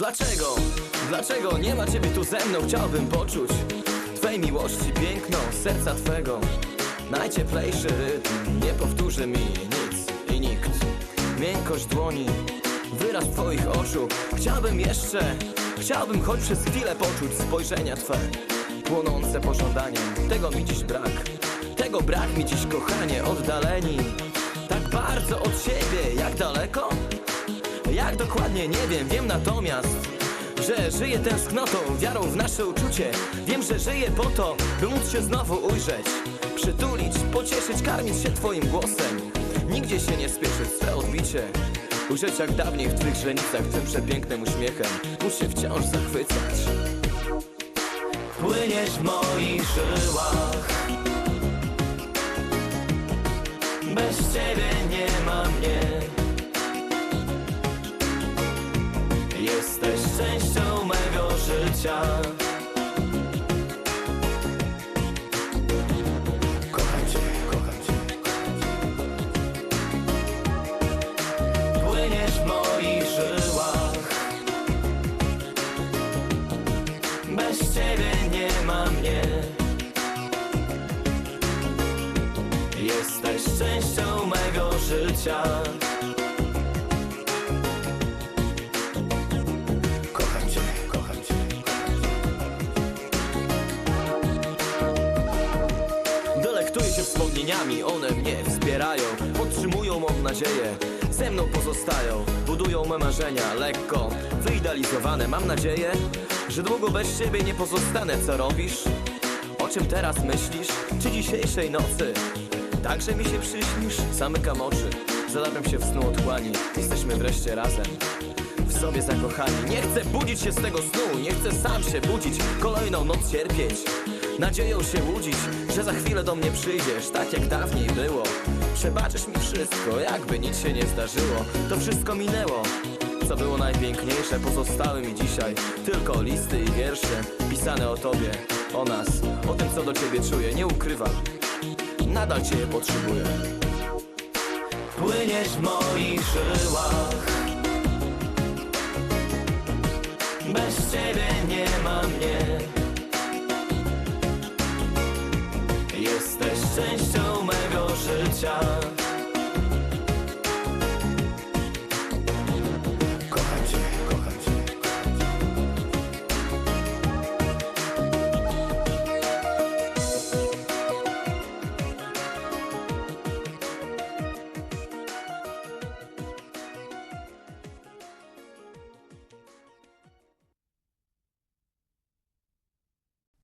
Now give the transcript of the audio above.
Dlaczego? Dlaczego nie ma ciebie tu ze mną? Chciałbym poczuć Twej miłości piękno serca twego Najcieplejszy rytm nie powtórzy mi nic i nikt Miękkość dłoni, wyraz twoich oczu Chciałbym jeszcze, chciałbym choć przez chwilę poczuć spojrzenia twe Płonące pożądaniem, tego mi dziś brak Tego brak mi dziś kochanie, oddaleni Tak bardzo od siebie, jak daleko? Jak dokładnie nie wiem, wiem natomiast Że żyję tęsknotą, wiarą w nasze uczucie. Wiem, że żyję po to, by móc się znowu ujrzeć Przytulić, pocieszyć, karmić się twoim głosem. Nigdzie się nie spieszyć, swe odbicie. Ujrzeć jak dawniej w twych źrenicach Tym przepięknym uśmiechem Móc się wciąż zachwycać. Płyniesz w moich żyłach. Bez ciebie nie życia Kocham cię, kocham cię. Płyniesz w moich żyłach. Bez ciebie nie ma mnie. Jesteś częścią mego życia one mnie wspierają Podtrzymują, mam nadzieję, ze mną pozostają Budują me marzenia, lekko wyidealizowane Mam nadzieję, że długo bez ciebie nie pozostanę Co robisz? O czym teraz myślisz? Czy dzisiejszej nocy? Także mi się przyśnisz? Zamykam oczy, zalapiam się w snu otchłani Jesteśmy wreszcie razem w sobie zakochani Nie chcę budzić się z tego snu Nie chcę sam się budzić Kolejną noc cierpieć Nadzieją się łudzić Że za chwilę do mnie przyjdziesz Tak jak dawniej było. Przebaczysz mi wszystko Jakby nic się nie zdarzyło. To wszystko minęło. Co było najpiękniejsze pozostały mi dzisiaj. Tylko listy i wiersze Pisane o tobie, o nas O tym co do ciebie czuję, nie ukrywam Nadal cię potrzebuję. Płyniesz w moich żyłach. Bez ciebie Jesteś częścią mego życia